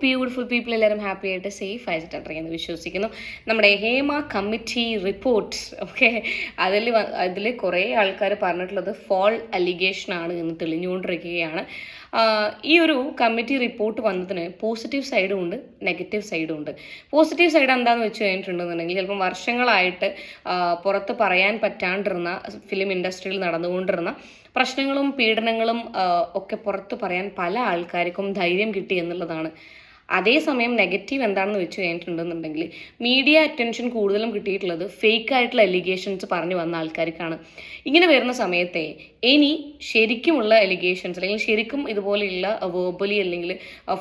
Beautiful people എല്ലാവരും happy ആയിട്ട് safe ആയിട്ടിരിക്കുന്നു വിശ്വസിക്കുന്നു. നമ്മുടെ ഹേമ കമ്മിറ്റി റിപ്പോർട്ട് ഓക്കെ അതിൽ അതിൽ കുറേ ആൾക്കാർ പറഞ്ഞിട്ടുള്ളത് ഫോൾ അലിഗേഷൻ ആണ് എന്ന് തെളിഞ്ഞുകൊണ്ടിരിക്കുകയാണ്. ഈ ഒരു കമ്മിറ്റി റിപ്പോർട്ട് വന്നതിന് പോസിറ്റീവ് സൈഡും ഉണ്ട് നെഗറ്റീവ് സൈഡും ഉണ്ട്. പോസിറ്റീവ് സൈഡ് എന്താണെന്ന് വെച്ച് കഴിഞ്ഞിട്ടുണ്ടെന്നുണ്ടെങ്കിൽ ചിലപ്പം വർഷങ്ങളായിട്ട് പുറത്ത് പറയാൻ പറ്റാണ്ടിരുന്ന ഫിലിം ഇൻഡസ്ട്രിയിൽ നടന്നുകൊണ്ടിരുന്ന പ്രശ്നങ്ങളും പീഡനങ്ങളും ഒക്കെ പുറത്ത് പറയാൻ പല ആൾക്കാർക്കും ധൈര്യം കിട്ടി എന്നുള്ളതാണ് അതേസമയം നെഗറ്റീവ് എന്താണെന്ന് വെച്ച് കഴിഞ്ഞിട്ടുണ്ടെന്നുണ്ടെങ്കിൽ മീഡിയ അറ്റൻഷൻ കൂടുതലും കിട്ടിയിട്ടുള്ളത് ഫേക്ക് ആയിട്ടുള്ള എലിഗേഷൻസ് പറഞ്ഞു വന്ന ആൾക്കാർക്കാണ്. ഇങ്ങനെ വരുന്ന സമയത്തെ ഇനി ശരിക്കുമുള്ള എലിഗേഷൻസ് അല്ലെങ്കിൽ ശരിക്കും ഇതുപോലെയുള്ള വേർബലി അല്ലെങ്കിൽ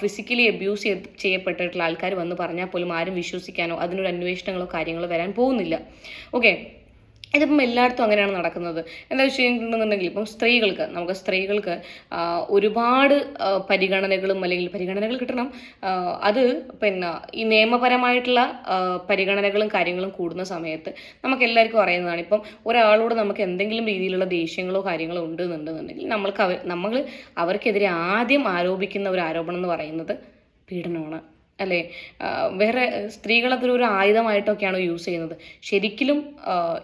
ഫിസിക്കലി അബ്യൂസ് ചെയ്യപ്പെട്ടിട്ടുള്ള ആൾക്കാർ വന്ന് പറഞ്ഞാൽ പോലും ആരും വിശ്വസിക്കാനോ അതിനൊരു അന്വേഷണങ്ങളോ കാര്യങ്ങളോ വരാൻ പോകുന്നില്ല. ഓക്കെ ഇതിപ്പം എല്ലായിടത്തും അങ്ങനെയാണ് നടക്കുന്നത്. എന്താ വെച്ച് കഴിഞ്ഞിട്ടുണ്ടെന്നുണ്ടെങ്കിൽ ഇപ്പം സ്ത്രീകൾക്ക് നമുക്ക് സ്ത്രീകൾക്ക് ഒരുപാട് പരിഗണനകളും അല്ലെങ്കിൽ പരിഗണനകൾ കിട്ടണം. അത് പിന്നെ ഈ നിയമപരമായിട്ടുള്ള പരിഗണനകളും കാര്യങ്ങളും കൂടുന്ന സമയത്ത് നമുക്ക് എല്ലാവർക്കും അറിയുന്നതാണ്. ഇപ്പം ഒരാളോട് നമുക്ക് എന്തെങ്കിലും രീതിയിലുള്ള ദേഷ്യങ്ങളോ കാര്യങ്ങളോ ഉണ്ട് എന്നുണ്ടെന്നുണ്ടെങ്കിൽ നമ്മൾക്ക് അവർ നമ്മൾ അവർക്കെതിരെ ആദ്യം ആരോപിക്കുന്ന ഒരു ആരോപണം എന്ന് പറയുന്നത് പീഡനമാണ്. അല്ലേ? വേറെ സ്ത്രീകളതൊരു ഒരു ആയുധമായിട്ടൊക്കെയാണ് യൂസ് ചെയ്യുന്നത്. ശരിക്കും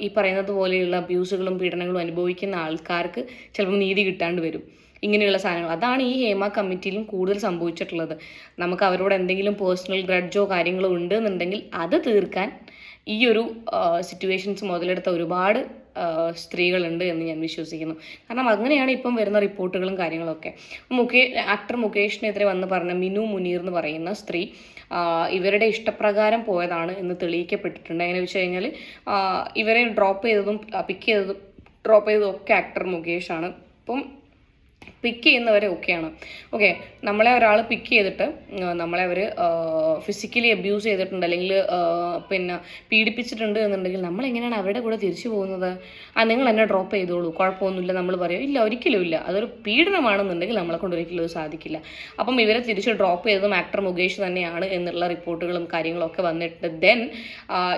ഈ പറയുന്നത് പോലെയുള്ള അബ്യൂസുകളും പീഡനങ്ങളും അനുഭവിക്കുന്ന ആൾക്കാർക്ക് ചിലപ്പോൾ നീതി കിട്ടാണ്ട് വരും. ഇങ്ങനെയുള്ള സാധനങ്ങൾ. അതാണ് ഈ ഹേമ കമ്മിറ്റിയിലും കൂടുതൽ സംഭവിച്ചിട്ടുള്ളത്. നമുക്ക് അവരോട് എന്തെങ്കിലും പേഴ്സണൽ ഗ്രഡ്ജോ കാര്യങ്ങളോ ഉണ്ട് എന്നുണ്ടെങ്കിൽ അത് തീർക്കാൻ ഈ ഒരു സിറ്റുവേഷൻസ് മുതലെടുത്ത ഒരുപാട് സ്ത്രീകളുണ്ട് എന്ന് ഞാൻ വിശ്വസിക്കുന്നു. കാരണം അങ്ങനെയാണ് ഇപ്പം വരുന്ന റിപ്പോർട്ടുകളും കാര്യങ്ങളൊക്കെ. മുകേ ആക്ടർ മുകേഷിനെതിരെ വന്ന് പറഞ്ഞ മിനു മുനീർ എന്ന് പറയുന്ന സ്ത്രീ ഇവരുടെ ഇഷ്ടപ്രകാരം പോയതാണ് എന്ന് തെളിയിക്കപ്പെട്ടിട്ടുണ്ട്. എങ്ങനെ വെച്ച് കഴിഞ്ഞാൽ ഇവരെ ഡ്രോപ്പ് ചെയ്തതും പിക്ക് ചെയ്തതും ഡ്രോപ്പ് ചെയ്തതും ഒക്കെ ആക്ടർ മുകേഷാണ്. അപ്പം പിക്ക് ചെയ്യുന്നവരെ ഓക്കെയാണ് ഓക്കെ നമ്മളെ ഒരാൾ പിക്ക് ചെയ്തിട്ട് നമ്മളെ അവർ ഫിസിക്കലി അബ്യൂസ് ചെയ്തിട്ടുണ്ട് അല്ലെങ്കിൽ പിന്നെ പീഡിപ്പിച്ചിട്ടുണ്ട് എന്നുണ്ടെങ്കിൽ നമ്മൾ എങ്ങനെയാണ് അവരുടെ കൂടെ തിരിച്ചു പോകുന്നത്? ആ നിങ്ങൾ എന്നെ ഡ്രോപ്പ് ചെയ്തോളൂ കുഴപ്പമൊന്നുമില്ല നമ്മൾ പറയും. ഇല്ല ഒരിക്കലും ഇല്ല. അതൊരു പീഡനമാണെന്നുണ്ടെങ്കിൽ നമ്മളെ കൊണ്ട് ഒരിക്കലും അത് സാധിക്കില്ല. അപ്പം ഇവരെ തിരിച്ച് ഡ്രോപ്പ് ചെയ്തതും ആക്ടർ മുകേഷ് തന്നെയാണ് എന്നുള്ള റിപ്പോർട്ടുകളും കാര്യങ്ങളൊക്കെ വന്നിട്ട് ദെൻ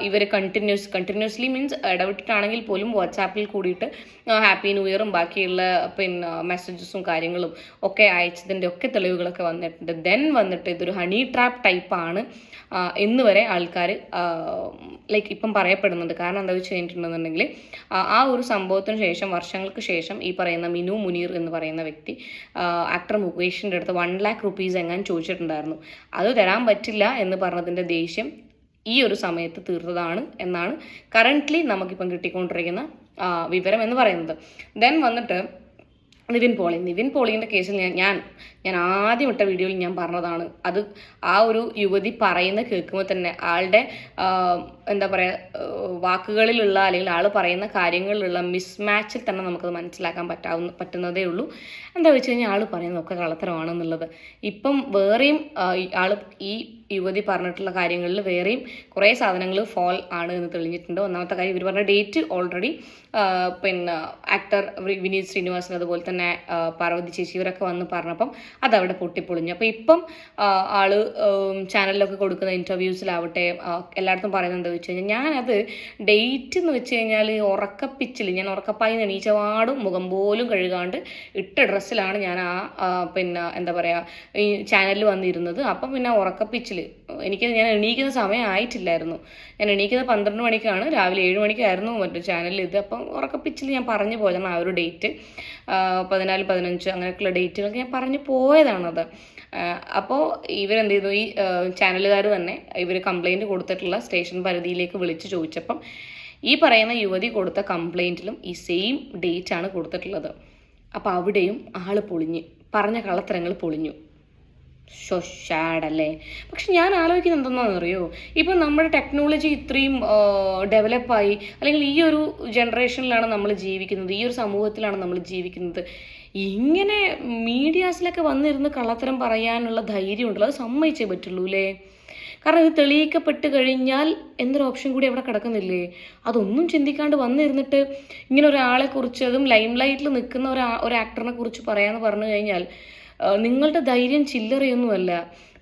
ഇവർ കണ്ടിന്യൂസ് കണ്ടിന്യൂസ്ലി മീൻസ് ഇടവിട്ടിട്ടാണെങ്കിൽ പോലും വാട്സാപ്പിൽ കൂടിയിട്ട് ഹാപ്പി ന്യൂ ഇയറും ബാക്കിയുള്ള പിന്നെ മെസ്സേജസും കാര്യങ്ങളും ഒക്കെ അയച്ചതിന്റെ ഒക്കെ തെളിവുകളൊക്കെ വന്നിട്ടുണ്ട്. ദെൻ വന്നിട്ട് ഇതൊരു ഹണി ട്രാപ്പ് ടൈപ്പാണ് എന്ന് വരെ ആൾക്കാർ ലൈക്ക് ഇപ്പം പറയപ്പെടുന്നുണ്ട്. കാരണം എന്താ വെച്ച് കഴിഞ്ഞിട്ടുണ്ടെന്നുണ്ടെങ്കിൽ ആ ഒരു സംഭവത്തിന് ശേഷം വർഷങ്ങൾക്ക് ശേഷം ഈ പറയുന്ന മിനു മുനീർ എന്ന് പറയുന്ന വ്യക്തി ആക്ടർ മുകേഷിന്റെ അടുത്ത് വൺ ലാക്ക് റുപ്പീസ് എങ്ങാൻ ചോദിച്ചിട്ടുണ്ടായിരുന്നു. അത് തരാൻ പറ്റില്ല എന്ന് പറഞ്ഞതിന്റെ ദേഷ്യം ഈ ഒരു സമയത്ത് തീർത്തതാണ് എന്നാണ് കറന്റ്ലി നമുക്കിപ്പം കിട്ടിക്കൊണ്ടിരിക്കുന്ന വിവരം എന്ന് പറയുന്നത്. ദെൻ വന്നിട്ട് നിവിൻ പോളി. നിവിൻ പോളിന്റെ കേസിൽ ഞാൻ ഞാൻ ഞാൻ ആദ്യം ഇട്ട വീഡിയോയിൽ ഞാൻ പറഞ്ഞതാണ്. അത് ആ ഒരു യുവതി പറയുന്ന കേൾക്കുമ്പോൾ തന്നെ ആളുടെ എന്താ പറയുക വാക്കുകളിലുള്ള അല്ലെങ്കിൽ ആൾ പറയുന്ന കാര്യങ്ങളിലുള്ള മിസ്മാച്ചിൽ തന്നെ നമുക്കത് മനസ്സിലാക്കാൻ പറ്റാവുന്ന പറ്റുന്നതേ ഉള്ളൂ. എന്താ വെച്ച് കഴിഞ്ഞാൽ ആൾ പറയുന്നതൊക്കെ കള്ളത്തരമാണെന്നുള്ളത്. ഇപ്പം വേറെയും ആൾ ഈ യുവതി പറഞ്ഞിട്ടുള്ള കാര്യങ്ങളിൽ വേറെയും കുറേ സാധനങ്ങൾ ഫോൾ ആണ് എന്ന് തെളിഞ്ഞിട്ടുണ്ട്. ഒന്നാമത്തെ കാര്യം ഇവർ പറഞ്ഞ ഡേറ്റ് ഓൾറെഡി പിന്നെ ആക്ടർ വിനീത് ശ്രീനിവാസൻ അതുപോലെ തന്നെ പാർവതി ചേച്ചി ഇവരൊക്കെ വന്ന് പറഞ്ഞപ്പം അതവിടെ പൊട്ടിപ്പൊളിഞ്ഞു. അപ്പോൾ ഇപ്പം ആൾ ചാനലിലൊക്കെ കൊടുക്കുന്ന ഇന്റർവ്യൂസിലാവട്ടെ എല്ലായിടത്തും പറയുന്നത് എന്താ വെച്ച് കഴിഞ്ഞാൽ ഞാനത് ഡേറ്റ് എന്ന് വെച്ച് കഴിഞ്ഞാൽ ഉറക്കപ്പിച്ചിൽ ഞാൻ ഉറക്കപ്പായി എണീച്ചപാടും മുഖം പോലും കഴുകാണ്ട് ഇട്ട ഡ്രസ്സിലാണ് ഞാൻ ആ, പിന്നെ എന്താ പറയുക ഈ ചാനലിൽ വന്നിരുന്നത്. അപ്പം പിന്നെ ഉറക്കപ്പിച്ചിൽ എനിക്ക് ഞാൻ എണീക്കുന്ന സമയം ആയിട്ടില്ലായിരുന്നു. ഞാൻ എണീക്കുന്നത് പന്ത്രണ്ട് മണിക്കാണ്. രാവിലെ ഏഴ് മണിക്കായിരുന്നു മറ്റു ചാനലിൽ ഇത്. അപ്പം ഉറക്കപ്പിച്ചിൽ ഞാൻ പറഞ്ഞു പോയതാണ് ആ ഒരു ഡേറ്റ്. പതിനാല് പതിനഞ്ച് അങ്ങനെയൊക്കെയുള്ള ഡേറ്റുകളൊക്കെ ഞാൻ പറഞ്ഞു പോയതാണത്. അപ്പോൾ ഇവരെന്ത് ചെയ്തു ഈ ചാനലുകാർ തന്നെ ഇവർ കംപ്ലൈന്റ് കൊടുത്തിട്ടുള്ള സ്റ്റേഷൻ പരിധിയിലേക്ക് വിളിച്ച് ചോദിച്ചപ്പം ഈ പറയുന്ന യുവതി കൊടുത്ത കംപ്ലൈന്റിലും ഈ സെയിം ഡേറ്റ് ആണ് കൊടുത്തിട്ടുള്ളത്. അപ്പോൾ അവിടെയും ആൾ പൊളിഞ്ഞ്. പറഞ്ഞ കള്ളത്തരങ്ങൾ പൊളിഞ്ഞു. ഷാഡല്ലേ പക്ഷെ ഞാൻ ആലോചിക്കുന്നത് എന്തെന്നാണെന്ന് അറിയോ ഇപ്പം നമ്മുടെ ടെക്നോളജി ഇത്രയും ഡെവലപ്പായി അല്ലെങ്കിൽ ഈ ഒരു ജനറേഷനിലാണ് നമ്മൾ ജീവിക്കുന്നത് ഈ ഒരു സമൂഹത്തിലാണ് നമ്മൾ ജീവിക്കുന്നത്. ഇങ്ങനെ മീഡിയാസിലൊക്കെ വന്നിരുന്ന് കള്ളത്തരം പറയാനുള്ള ധൈര്യം ഉണ്ടല്ലോ അത് സമ്മതിച്ചേ പറ്റുള്ളൂ അല്ലേ കാരണം ഇത് തെളിയിക്കപ്പെട്ട് കഴിഞ്ഞാൽ എന്നൊരു ഓപ്ഷൻ കൂടി അവിടെ കിടക്കുന്നില്ലേ? അതൊന്നും ചിന്തിക്കാണ്ട് വന്നിരുന്നിട്ട് ഇങ്ങനെ ഒരാളെ കുറിച്ച് അതും ലൈം ലൈറ്റിൽ നിൽക്കുന്ന ഒരു ഒരു ആക്ടറിനെ കുറിച്ച് പറയാന്ന് പറഞ്ഞു കഴിഞ്ഞാൽ നിങ്ങളുടെ ധൈര്യം ചില്ലറയൊന്നുമല്ല.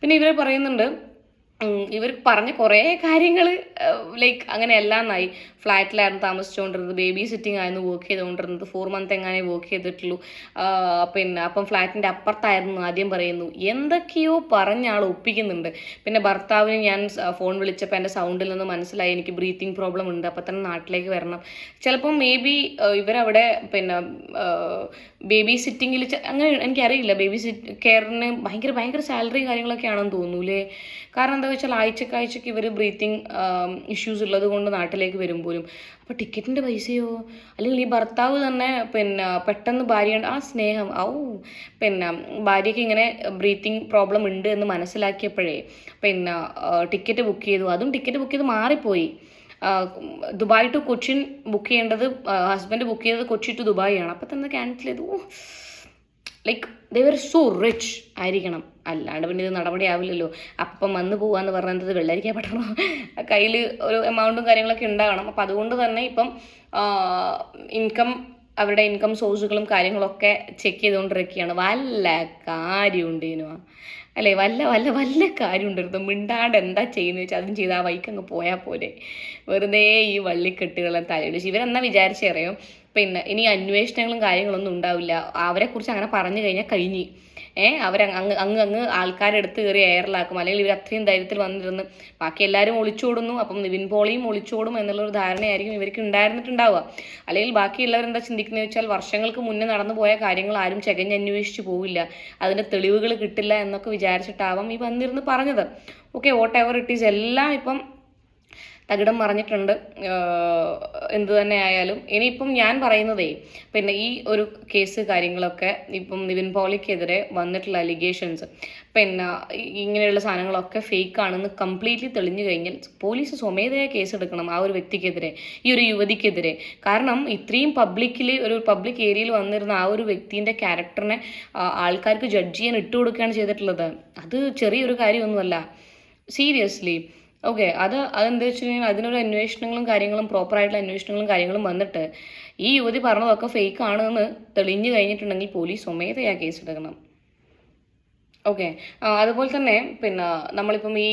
പിന്നെ ഇവരെ പറയുന്നുണ്ട് ഇവർ പറഞ്ഞ കുറേ കാര്യങ്ങൾ ലൈക്ക് അങ്ങനെ എല്ലാം എന്നായി ഫ്ലാറ്റിലായിരുന്നു താമസിച്ചുകൊണ്ടിരുന്നത് ബേബി സിറ്റിംഗ് ആയിരുന്നു വർക്ക് ചെയ്തുകൊണ്ടിരുന്നത് ഫോർ മന്ത് എങ്ങനെ വർക്ക് ചെയ്തിട്ടുള്ളൂ. പിന്നെ അപ്പം ഫ്ലാറ്റിന്റെ അപ്പുറത്തായിരുന്നു ആദ്യം പറയുന്നു. എന്തൊക്കെയോ പറഞ്ഞ ആൾ ഒപ്പിക്കുന്നുണ്ട്. പിന്നെ ഭർത്താവിന് ഞാൻ ഫോൺ വിളിച്ചപ്പോൾ എന്റെ സൗണ്ടിൽ നിന്ന് മനസ്സിലായി. എനിക്ക് ബ്രീത്തിങ് പ്രോബ്ലം ഉണ്ട്. അപ്പം തന്നെ നാട്ടിലേക്ക് വരണം. ചിലപ്പം മേ ബി ഇവരവിടെ പിന്നെ ബേബി സിറ്റിങ്ങിൽ അങ്ങനെ എനിക്കറിയില്ല. ബേബി സിറ്റ് കെയറിന് ഭയങ്കര ഭയങ്കര സാലറി കാര്യങ്ങളൊക്കെ ആണെന്ന് തോന്നൂലേ? കാരണം എന്താ വെച്ചാൽ ആഴ്ചക്ക് ആഴ്ചക്ക് ഇവർ ബ്രീത്തിങ് ഇഷ്യൂസ് ഉള്ളത് കൊണ്ട് നാട്ടിലേക്ക് വരും പോലും. അപ്പോൾ ടിക്കറ്റിന്റെ പൈസയോ? അല്ലെങ്കിൽ ഈ ഭർത്താവ് തന്നെ പിന്നെ പെട്ടെന്ന് ഭാര്യ ആ സ്നേഹം ഔ പിന്നെ ഭാര്യയ്ക്ക് ഇങ്ങനെ ബ്രീത്തിങ് പ്രോബ്ലം ഉണ്ട് എന്ന് മനസ്സിലാക്കിയപ്പോഴേ പിന്നെ ടിക്കറ്റ് ബുക്ക് ചെയ്തു. അതും ടിക്കറ്റ് ബുക്ക് ചെയ്ത് മാറിപ്പോയി. ദുബായ് ടു കൊച്ചിൻ ബുക്ക് ചെയ്യേണ്ടത് ഹസ്ബൻഡ് ബുക്ക് ചെയ്തത് കൊച്ചി ടു ദുബായ് ആണ്. അപ്പം തന്നെ ക്യാൻസൽ ചെയ്തു. ലൈക്ക് ദർ സോ റിച്ച് ആയിരിക്കണം. അല്ലാണ്ട് പിന്നെ ഇത് നടപടിയാവില്ലല്ലോ. അപ്പം വന്ന് പോവാന്ന് പറഞ്ഞത് വെള്ളരിക്കാൻ പറ്റണം കയ്യിൽ ഒരു എമൗണ്ടും കാര്യങ്ങളൊക്കെ ഉണ്ടാകണം. അപ്പം അതുകൊണ്ട് തന്നെ ഇപ്പം ഇൻകം അവരുടെ ഇൻകം സോഴ്സുകളും കാര്യങ്ങളൊക്കെ ചെക്ക് ചെയ്തുകൊണ്ടിരിക്കുകയാണ്. വല്ല കാര്യമുണ്ടേനു അല്ലേ? വല്ല വല്ല വല്ല കാര്യമുണ്ടായിരുന്നു മിണ്ടാണ്ട് എന്താ ചെയ്യുന്നത് വെച്ചാൽ അതും ചെയ്ത് ആ വൈക്ക് അങ്ങ് പോയാൽ പോരെ. വെറുതെ ഈ വള്ളിക്കെട്ടുകളെ തലയിടിച്ച് ഇവരെന്നാ വിചാരിച്ചറിയോ പിന്നെ ഇനി അന്വേഷണങ്ങളും കാര്യങ്ങളൊന്നും ഉണ്ടാവില്ല. അവരെക്കുറിച്ച് അങ്ങനെ പറഞ്ഞു കഴിഞ്ഞാൽ കഴിഞ്ഞ്. ഏഹ് അവർ അങ്ങ് അങ്ങ് അങ്ങ് ആൾക്കാരെടുത്ത് കയറി എയറിലാക്കും അല്ലെങ്കിൽ ഇവർ അത്രയും ധൈര്യത്തിൽ വന്നിരുന്ന് ബാക്കി എല്ലാവരും ഒളിച്ചോടുന്നു. അപ്പം നിവിൻ പോളിയും ഒളിച്ചോടും എന്നുള്ളൊരു ധാരണയായിരിക്കും ഇവർക്ക് ഉണ്ടായിരുന്നിട്ടുണ്ടാവുക. അല്ലെങ്കിൽ ബാക്കിയുള്ളവർ എന്താ ചിന്തിക്കുന്നത് വെച്ചാൽ വർഷങ്ങൾക്ക് മുന്നേ നടന്നു പോയ കാര്യങ്ങൾ ആരും ചെകഞ്ഞന്വേഷിച്ച് പോവില്ല. അതിന്റെ തെളിവുകൾ കിട്ടില്ല എന്നൊക്കെ വിചാരിച്ചിട്ടാവാം ഈ വന്നിരുന്ന് പറഞ്ഞത്. Okay whatever it is എല്ലാം ഇപ്പം തകിടം മറിഞ്ഞിട്ടുണ്ട്. എന്തു തന്നെ ആയാലും. ഇനിയിപ്പം ഞാൻ പറയുന്നതേ പിന്നെ ഈ ഒരു കേസ് കാര്യങ്ങളൊക്കെ ഇപ്പം നിവിൻ പോളിക്കെതിരെ വന്നിട്ടുള്ള അലിഗേഷൻസ് പിന്നെ ഇങ്ങനെയുള്ള സാധനങ്ങളൊക്കെ ഫേക്ക് ആണെന്ന് കംപ്ലീറ്റ്ലി തെളിഞ്ഞു കഴിഞ്ഞാൽ പോലീസ് സ്വമേധയാ കേസ് എടുക്കണം ആ ഒരു വ്യക്തിക്കെതിരെ ഈ ഒരു യുവതിക്കെതിരെ. കാരണം ഇത്രയും പബ്ലിക്കിൽ ഒരു പബ്ലിക് ഏരിയയിൽ വന്നിരുന്ന ആ ഒരു വ്യക്തിന്റെ ക്യാരക്ടറിനെ ആൾക്കാർക്ക് ജഡ്ജ് ചെയ്യാൻ ഇട്ടുകൊടുക്കുകയാണ് ചെയ്തിട്ടുള്ളത്. അത് ചെറിയൊരു കാര്യമൊന്നുമല്ല. സീരിയസ്ലി ഓക്കെ അത് അതെന്താ വെച്ച് കഴിഞ്ഞാൽ അതിനൊരു അന്വേഷണങ്ങളും കാര്യങ്ങളും പ്രോപ്പറായിട്ടുള്ള അന്വേഷണങ്ങളും കാര്യങ്ങളും വന്നിട്ട് ഈ യുവതി പറഞ്ഞതൊക്കെ ഫേക്ക് ആണെന്ന് തെളിഞ്ഞു കഴിഞ്ഞിട്ടുണ്ടെങ്കിൽ പോലീസ് സ്വമേധയാ കേസ് എടുക്കണം ഓക്കെ അതുപോലെ തന്നെ പിന്നെ നമ്മളിപ്പം ഈ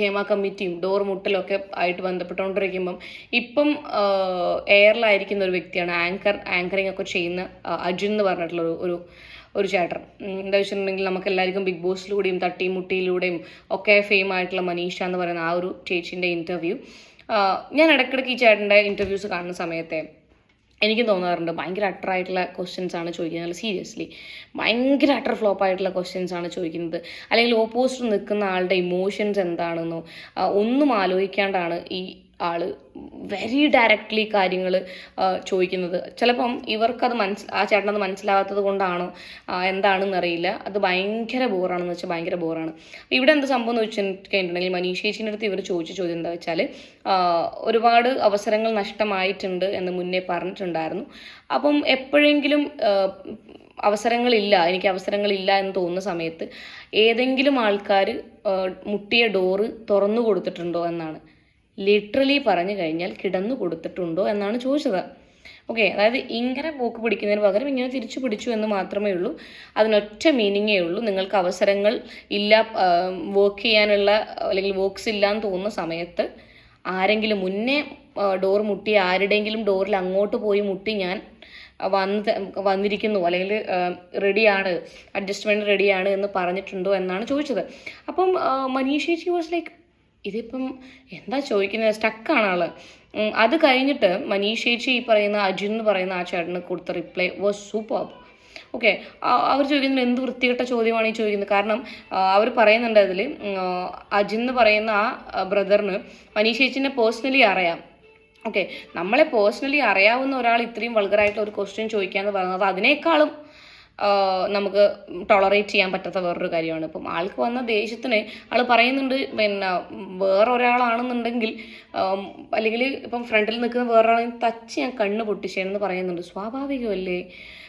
ഹേമ കമ്മിറ്റിയും ഡോർ മുട്ടലൊക്കെ ആയിട്ട് ബന്ധപ്പെട്ടുകൊണ്ടിരിക്കുമ്പം ഇപ്പം എയറിലായിരിക്കുന്ന ഒരു വ്യക്തിയാണ് ആങ്കർ ആങ്കറിങ് ഒക്കെ ചെയ്യുന്ന അജിൻ എന്ന് പറഞ്ഞിട്ടുള്ള ഒരു ഒരു ചേട്ടൻ. എന്താ വെച്ചിട്ടുണ്ടെങ്കിൽ നമുക്ക് എല്ലാവർക്കും ബിഗ് ബോസിലൂടെയും തട്ടിയും മുട്ടിയിലൂടെയും ഒക്കെ ഫെയിം ആയിട്ടുള്ള മനീഷ എന്ന് പറയുന്ന ആ ഒരു ചേച്ചീന്റെ ഇന്റർവ്യൂ ഞാൻ ഇടയ്ക്കിടയ്ക്ക് ഈ ചേട്ടന്റെ ഇന്റർവ്യൂസ് കാണുന്ന സമയത്തെ എനിക്കും തോന്നാറുണ്ട് ഭയങ്കര അട്ടർ ആയിട്ടുള്ള ക്വസ്റ്റ്യൻസ് ആണ് ചോദിക്കുന്നത്. അല്ല സീരിയസ്ലി ഭയങ്കര അട്ടർ ഫ്ലോപ്പ് ആയിട്ടുള്ള ക്വസ്റ്റ്യൻസ് ആണ് ചോദിക്കുന്നത്. അല്ലെങ്കിൽ ഓപ്പോസിറ്റ് നിൽക്കുന്ന ആളുടെ ഇമോഷൻസ് എന്താണെന്നോ ഒന്നും ആലോചിക്കാണ്ടാണ് ഈ ആൾ വെരി ഡയറക്റ്റ്ലി കാര്യങ്ങൾ ചോദിക്കുന്നത്. ചിലപ്പം ഇവർക്കത് മനസ് ആ ചേട്ടനത് മനസ്സിലാവാത്തത് കൊണ്ടാണോ എന്താണെന്ന് അറിയില്ല അത് ഭയങ്കര ബോറാണെന്ന് വെച്ചാൽ ഭയങ്കര ബോറാണ് ഇവിടെ എന്ത് സംഭവം എന്ന് വെച്ചിട്ടുണ്ടെങ്കിൽ മനീഷ് ചേച്ചീന്റെ അടുത്ത് ഇവർ ചോദിച്ച ചോദ്യം എന്താ വെച്ചാൽ ഒരുപാട് അവസരങ്ങൾ നഷ്ടമായിട്ടുണ്ട് എന്ന് മുന്നേ പറഞ്ഞിട്ടുണ്ടായിരുന്നു. അപ്പം എപ്പോഴെങ്കിലും അവസരങ്ങളില്ല എനിക്ക് അവസരങ്ങളില്ല എന്ന് തോന്നുന്ന സമയത്ത് ഏതെങ്കിലും ആൾക്കാർ മുട്ടിയ ഡോറ് തുറന്നു കൊടുത്തിട്ടുണ്ടോ എന്നാണ്. ലിറ്ററലി പറഞ്ഞു കഴിഞ്ഞാൽ കിടന്നു കൊടുത്തിട്ടുണ്ടോ എന്നാണ് ചോദിച്ചത്. ഓക്കെ അതായത് ഇങ്ങനെ പോക്ക് പിടിക്കുന്നതിന് പകരം ഇങ്ങനെ തിരിച്ചു പിടിച്ചു എന്ന് മാത്രമേ ഉള്ളൂ. അതിനൊറ്റ മീനിങ്ങേ ഉള്ളൂ. നിങ്ങൾക്ക് അവസരങ്ങൾ ഇല്ല വർക്ക് ചെയ്യാനുള്ള അല്ലെങ്കിൽ വർക്ക്സ് ഇല്ല എന്ന് തോന്നുന്ന സമയത്ത് ആരെങ്കിലും മുന്നേ ഡോർ മുട്ടി ആരുടെയെങ്കിലും ഡോറിൽ അങ്ങോട്ട് പോയി മുട്ടി ഞാൻ വന്ന് വന്നിരിക്കുന്നു അല്ലെങ്കിൽ റെഡിയാണ് അഡ്ജസ്റ്റ്മെന്റ് റെഡിയാണ് എന്ന് പറഞ്ഞിട്ടുണ്ടോ എന്നാണ് ചോദിച്ചത്. അപ്പം മനീഷ് ചേച്ചി വാസ് ലൈക്ക് ഇതിപ്പം എന്താ ചോദിക്കുന്നത്? സ്റ്റക്കാണ് ആൾ. അത് കഴിഞ്ഞിട്ട് മനീഷ് ചേച്ചി ഈ പറയുന്ന അജിൻ എന്ന് പറയുന്ന ആ ചേട്ടന് കൊടുത്ത റിപ്ലൈ വാസ് സൂപ്പർ ഓക്കെ അവർ ചോദിക്കുന്നത് എന്ത് വൃത്തികെട്ട ചോദ്യമാണ് ഈ ചോദിക്കുന്നത്? കാരണം അവർ പറയുന്നുണ്ട് അതിൽ അജിൻ എന്ന് പറയുന്ന ആ ബ്രദറിന് മനീഷ് ചേച്ചിനെ പേഴ്സണലി അറിയാം. ഓക്കെ നമ്മളെ പേഴ്സണലി അറിയാവുന്ന ഒരാൾ ഇത്രയും വൾഗറായിട്ട് ഒരു ക്വസ്റ്റ്യൻ ചോദിക്കുക എന്ന് പറയുന്നത് അതിനേക്കാളും നമുക്ക് ടോളറേറ്റ് ചെയ്യാൻ പറ്റാത്ത വേറൊരു കാര്യമാണ്. ഇപ്പം ആൾക്ക് വന്ന ദേഷ്യത്തിന് ആൾ പറയുന്നുണ്ട് പിന്നെ വേറെ ഒരാളാണെന്നുണ്ടെങ്കിൽ അല്ലെങ്കിൽ ഇപ്പം ഫ്രണ്ടിൽ നിൽക്കുന്ന വേറൊരാളെ തച്ച് ഞാൻ കണ്ണ് പൊട്ടിച്ചേന്ന് പറയുന്നുണ്ട്. സ്വാഭാവികമല്ലേ?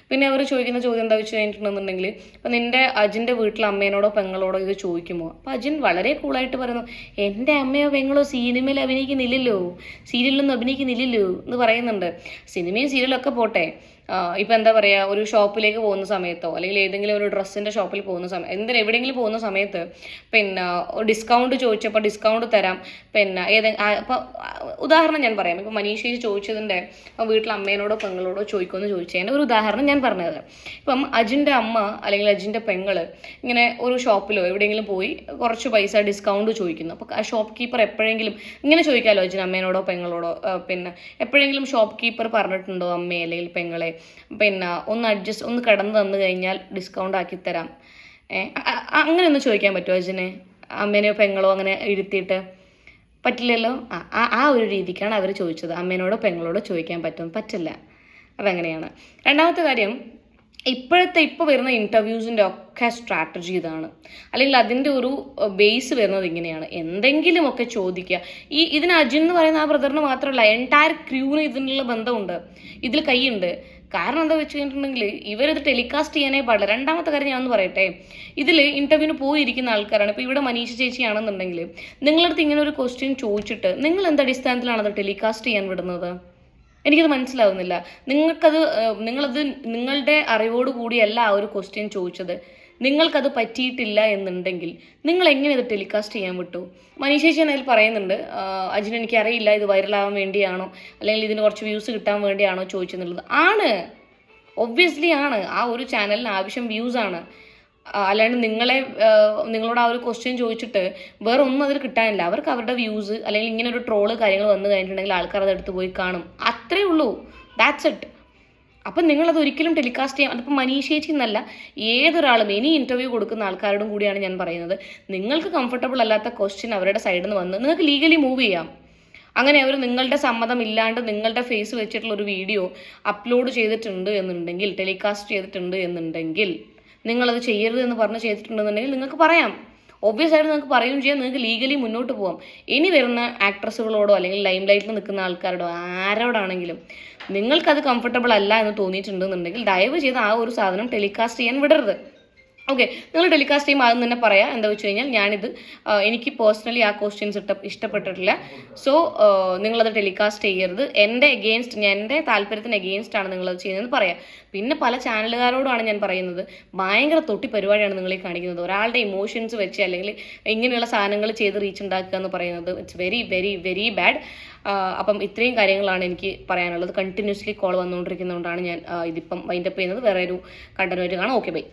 പിന്നെ അവർ ചോദിക്കുന്ന ചോദ്യം എന്താ വെച്ച് കഴിഞ്ഞിട്ടുണ്ടെന്നുണ്ടെങ്കിൽ ഇപ്പം നിന്റെ അജിന്റെ വീട്ടിലെ അമ്മേനോടോ പെങ്ങളോടോ ഇത് ചോദിക്കുമോ? അപ്പം അജിൻ വളരെ കൂളായിട്ട് പറയുന്നു എന്റെ അമ്മയോ പെങ്ങളോ സിനിമയിൽ അഭിനയിക്കുന്നില്ലല്ലോ? സീരിയലൊന്നും അഭിനയിക്കുന്നില്ലല്ലോ? എന്ന് പറയുന്നുണ്ട്. സിനിമയും സീരിയലൊക്കെ പോട്ടെ. ഇപ്പം എന്താ പറയുക ഒരു ഷോപ്പിലേക്ക് പോകുന്ന സമയത്തോ അല്ലെങ്കിൽ ഏതെങ്കിലും ഒരു ഡ്രസ്സിന്റെ ഷോപ്പിൽ പോകുന്ന സമയം എന്തെങ്കിലും എവിടെയെങ്കിലും പോകുന്ന സമയത്ത് പിന്നെ ഡിസ്കൗണ്ട് ചോദിച്ചപ്പോൾ ഡിസ്കൗണ്ട് തരാം. പിന്നെ ഏതെ അപ്പോൾ ഉദാഹരണം ഞാൻ പറയാം. ഇപ്പം മനീഷ് ചോദിച്ചതിന്റെ വീട്ടിൽ അമ്മേനോടോ പെങ്ങളോടോ ചോദിക്കുമെന്ന് ചോദിച്ചതിന്റെ ഒരു ഉദാഹരണം ഞാൻ പറഞ്ഞത്. ഇപ്പം അജിന്റെ അമ്മ അല്ലെങ്കിൽ അജിന്റെ പെങ്ങൾ ഇങ്ങനെ ഒരു ഷോപ്പിലോ എവിടെയെങ്കിലും പോയി കുറച്ച് പൈസ ഡിസ്കൗണ്ട് ചോദിക്കുന്നു. അപ്പോൾ ആ ഷോപ്പ് കീപ്പർ എപ്പോഴെങ്കിലും ഇങ്ങനെ ചോദിക്കാമല്ലോ അജിൻ അമ്മേനോടോ പെങ്ങളോടോ പിന്നെ എപ്പോഴെങ്കിലും ഷോപ്പ് കീപ്പർ പറഞ്ഞിട്ടുണ്ടോ അമ്മയെ അല്ലെങ്കിൽ പെങ്ങളെ? പിന്നെ ഒന്ന് അഡ്ജസ്റ്റ് ഒന്ന് കടന്നു തന്നു കഴിഞ്ഞാൽ ഡിസ്കൗണ്ട് ആക്കി തരാം. അങ്ങനെ ഒന്ന് ചോദിക്കാൻ പറ്റുമോ അജിനെ? അമ്മേനെയോ പെങ്ങളോ അങ്ങനെ ഇരുത്തിയിട്ട്? പറ്റില്ലല്ലോ? ആ- ആ ഒരു രീതിക്കാണ് അവർ ചോദിച്ചത്. അമ്മേനോടോ പെങ്ങളോടോ ചോദിക്കാൻ പറ്റും. പറ്റില്ല. അതങ്ങനെയാണ്. രണ്ടാമത്തെ കാര്യം ഇപ്പോഴത്തെ ഇപ്പോൾ വരുന്ന ഇന്റർവ്യൂസിന്റെ ഒക്കെ സ്ട്രാറ്റജി ഇതാണ്. അല്ലെങ്കിൽ അതിന്റെ ഒരു ബേസ് വരുന്നത് ഇങ്ങനെയാണ്. എന്തെങ്കിലുമൊക്കെ ചോദിക്കുക. ഈ ഇതിന് അജിൻ എന്ന് പറയുന്ന ആ ബ്രദറിന് മാത്രമല്ല എന്റയർ ക്രൂവിന് ഇതിനുള്ള ബന്ധമുണ്ട്. ഇതിൽ കൈയുണ്ട്. കാരണം എന്താ വെച്ച് കഴിഞ്ഞിട്ടുണ്ടെങ്കിൽ ഇവരത് ടെലികാസ്റ്റ് ചെയ്യാനേ പാടില്ല. രണ്ടാമത്തെ കാര്യം ഞാൻ ഒന്ന് പറയട്ടെ. ഇതിൽ ഇന്റർവ്യൂവിന് പോയിരിക്കുന്ന ആൾക്കാരാണ്. ഇപ്പോൾ ഇവിടെ മനീഷ ചേച്ചിയാണെന്നുണ്ടെങ്കിൽ നിങ്ങളടുത്ത് ഇങ്ങനെ ഒരു ക്വസ്റ്റ്യൻ ചോദിച്ചിട്ട് നിങ്ങൾ എന്ത് അടിസ്ഥാനത്തിലാണ് അത് ടെലികാസ്റ്റ് ചെയ്യാൻ വിടുന്നത്? എനിക്കത് മനസ്സിലാവുന്നില്ല. നിങ്ങൾക്കത് നിങ്ങളത് നിങ്ങളുടെ അറിവോട് കൂടിയല്ല ആ ഒരു ക്വസ്റ്റ്യൻ ചോദിച്ചത്. നിങ്ങൾക്കത് പറ്റിയിട്ടില്ല എന്നുണ്ടെങ്കിൽ നിങ്ങൾ എങ്ങനെ ഇത് ടെലികാസ്റ്റ് ചെയ്യാൻ വിട്ടു? മനീഷേച്ചി അതിൽ പറയുന്നുണ്ട് അജിന് എനിക്കറിയില്ല ഇത് വൈറലാവാൻ വേണ്ടിയാണോ അല്ലെങ്കിൽ ഇതിന് കുറച്ച് വ്യൂസ് കിട്ടാൻ വേണ്ടിയാണോ ചോദിച്ചെന്നുള്ളത്. ആണ്. ഒബ്വിയസ്ലി ആണ്. ആ ഒരു ചാനലിന് ആവശ്യം വ്യൂസ് ആണ്. അല്ലാണ്ട് നിങ്ങളെ നിങ്ങളോട് ആ ഒരു ക്വസ്റ്റ്യൻ ചോദിച്ചിട്ട് വേറെ ഒന്നും അതിൽ കിട്ടാനില്ല. അവർക്ക് അവരുടെ വ്യൂസ് അല്ലെങ്കിൽ ഇങ്ങനെ ഒരു ട്രോൾ കാര്യങ്ങൾ വന്നു കഴിഞ്ഞിട്ടുണ്ടെങ്കിൽ ആൾക്കാർ അത് എടുത്ത് പോയി കാണും. അത്രേ ഉള്ളൂ. ദാറ്റ്സ് ഇറ്റ് അപ്പം നിങ്ങളത് ഒരിക്കലും ടെലികാസ്റ്റ് ചെയ്യാം അതിപ്പോൾ മനീഷേച്ചി എന്നല്ല ഏതൊരാളും ഇനി ഇന്റർവ്യൂ കൊടുക്കുന്ന ആൾക്കാരോടും കൂടിയാണ് ഞാൻ പറയുന്നത്. നിങ്ങൾക്ക് കംഫർട്ടബിൾ അല്ലാത്ത ക്വസ്റ്റ്യൻ അവരുടെ സൈഡിൽ നിന്ന് വന്ന് നിങ്ങൾക്ക് ലീഗലി മൂവ് ചെയ്യാം. അങ്ങനെ അവർ നിങ്ങളുടെ സമ്മതം ഇല്ലാണ്ട് നിങ്ങളുടെ ഫേസ് വെച്ചിട്ടുള്ള ഒരു വീഡിയോ അപ്ലോഡ് ചെയ്തിട്ടുണ്ട് എന്നുണ്ടെങ്കിൽ ടെലികാസ്റ്റ് ചെയ്തിട്ടുണ്ട് എന്നുണ്ടെങ്കിൽ നിങ്ങളത് ചെയ്യരുത് എന്ന് പറഞ്ഞ് ചെയ്തിട്ടുണ്ടെന്നുണ്ടെങ്കിൽ നിങ്ങൾക്ക് പറയാം. ഒബ്വിയസ് ആയിട്ട് നിങ്ങൾക്ക് പറയുകയും ചെയ്യാം. നിങ്ങൾക്ക് ലീഗലി മുന്നോട്ട് പോകാം ഇനി വരുന്ന ആക്ട്രസുകളോടോ അല്ലെങ്കിൽ ലൈം ലൈറ്റിൽ നിൽക്കുന്ന ആൾക്കാരോടോ ആരോടാണെങ്കിലും നിങ്ങൾക്കത് കംഫർട്ടബിൾ അല്ല എന്ന് തോന്നിയിട്ടുണ്ടെന്നുണ്ടെങ്കിൽ ദയവ് ചെയ്ത് ആ ഒരു സാധനം ടെലികാസ്റ്റ് ചെയ്യാൻ വിടരുത്. ഓക്കെ നിങ്ങൾ ടെലികാസ്റ്റ് ചെയ്യുമ്പോൾ ആദ്യം തന്നെ പറയാം. എന്താ വെച്ച് കഴിഞ്ഞാൽ ഞാനിത് എനിക്ക് പേഴ്സണലി ആ ക്വസ്റ്റ്യൻസ് ഇട്ട ഇഷ്ടപ്പെട്ടിട്ടില്ല. സോ നിങ്ങളത് ടെലികാസ്റ്റ് ചെയ്യരുത്. എന്റെ എഗെയിൻസ്റ്റ് ഞാൻ എന്റെ താല്പര്യത്തിന് എഗെയിൻസ്റ്റ് ആണ് നിങ്ങളത് ചെയ്യുന്നതെന്ന് പറയാം. പിന്നെ പല ചാനലുകാരോടാണ് ഞാൻ പറയുന്നത്. ഭയങ്കര തൊട്ടി പരിപാടിയാണ് നിങ്ങൾ ഈ കാണിക്കുന്നത്. ഒരാളുടെ ഇമോഷൻസ് വെച്ച് അല്ലെങ്കിൽ ഇങ്ങനെയുള്ള സാധനങ്ങൾ ചെയ്ത് റീച്ച് ഉണ്ടാക്കുക എന്ന് പറയുന്നത് it's very very very bad അപ്പം ഇത്രയും കാര്യങ്ങളാണ് എനിക്ക് പറയാനുള്ളത്. കണ്ടിന്യൂസ്ലി കോൾ വന്നുകൊണ്ടിരിക്കുന്നതുകൊണ്ടാണ് ഞാൻ ഇതിപ്പം വൈൻഡപ്പ് ചെയ്യുന്നത്. വേറെ ഒരു കണ്ടന്റ് കാണാം. Okay bye